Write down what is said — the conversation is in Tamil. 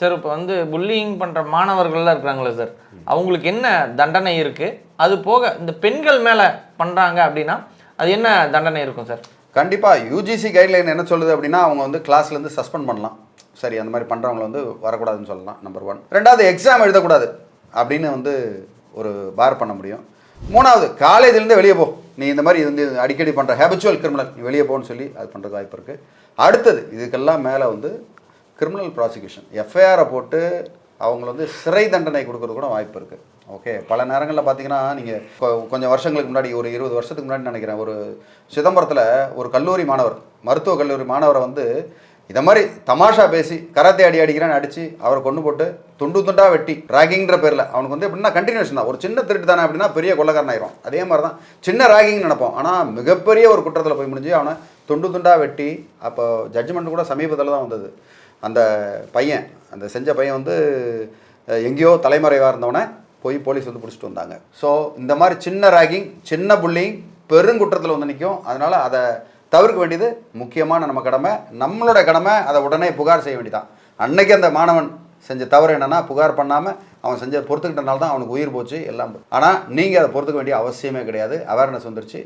சார் இப்போ வந்து புல்லிங் பண்ணுற மாணவர்கள்லாம் இருக்கிறாங்களே சார் அவங்களுக்கு என்ன தண்டனை இருக்குது அது போக இந்த பெண்கள் மேலே பண்ணுறாங்க அப்படின்னா அது என்ன தண்டனை இருக்கும் சார்? கண்டிப்பாக யூஜிசி கைட்லைன் என்ன சொல்லுது அப்படின்னா அவங்க வந்து கிளாஸ்லேருந்து சஸ்பெண்ட் பண்ணலாம். சரி அந்த மாதிரி பண்ணுறவங்கள வந்து வரக்கூடாதுன்னு சொல்லலாம் நம்பர் ஒன் ரெண்டாவது எக்ஸாம் எழுதக்கூடாது அப்படின்னு வந்து ஒரு பார் பண்ண முடியும். மூணாவது காலேஜ்லேருந்து வெளியே போ. நீ இந்த மாதிரி வந்து அடிக்கடி பண்ணுற ஹேபிச்சுவல் கிரிமினல் நீ வெளியே போன்னு சொல்லி அது பண்ணுறதுக்கு வாய்ப்பு இருக்குது அடுத்தது இதுக்கெல்லாம் மேலே வந்து கிரிமினல் ப்ராசிக்யூஷன் எஃப்ஐஆரை போட்டு அவங்கள வந்து சிறை தண்டனை கொடுக்கறது கூட வாய்ப்பு இருக்குது ஓகே பல நேரங்களில் பார்த்தீங்கன்னா நீங்கள் கொஞ்சம் வருஷங்களுக்கு முன்னாடி ஒரு இருபது வருஷத்துக்கு முன்னாடி நினைக்கிறேன் ஒரு சிதம்பரத்தில் ஒரு கல்லூரி மாணவர் மருத்துவ கல்லூரி மாணவரை வந்து இதை மாதிரி தமாஷா பேசி கராத்தே அடி அடிக்கிறேன்னு அடித்து அவரை கொண்டு போட்டு துண்டு துண்டாக வெட்டி ராகிங்கிற பேரில் அவனுக்கு வந்து எப்படின்னா கண்டினியூஷன் தான். ஒரு சின்ன திருட்டு தானே அப்படின்னா பெரிய கொள்ளக்காரன் ஆயிரும் அதே மாதிரி தான் சின்ன ராகிங் நினைப்போம். ஆனால் மிகப்பெரிய ஒரு குற்றத்தில் போய் முடிஞ்சு அவனை துண்டு துண்டாக வெட்டி அப்போ ஜட்ஜ்மெண்ட் கூட சமீபத்தில் தான் வந்தது. அந்த பையன் அந்த செஞ்ச பையன் வந்து எங்கேயோ தலைமறைவாக இருந்தவனை போய் போலீஸ் வந்து பிடிச்சிட்டு வந்தாங்க. ஸோ இந்த மாதிரி சின்ன ராகிங் சின்ன புள்ளிங் பெருங்குற்றத்தில் வந்து நிற்கும் அதனால் அதை தவிர்க்க வேண்டியது முக்கியமான நம்ம கடமை. நம்மளோட கடமை அதை உடனே புகார் செய்ய வேண்டியதான் அன்னைக்கு அந்த மாணவன் செஞ்ச தவறு என்னென்னா புகார் பண்ணாமல் அவன் செஞ்ச பொறுத்துக்கிட்டனால தான் அவனுக்கு உயிர் போச்சு எல்லாம் ஆனால் நீங்கள் அதை பொறுத்துக்க வேண்டிய அவசியமே கிடையாது. அவேர்னஸ் வந்துருச்சு.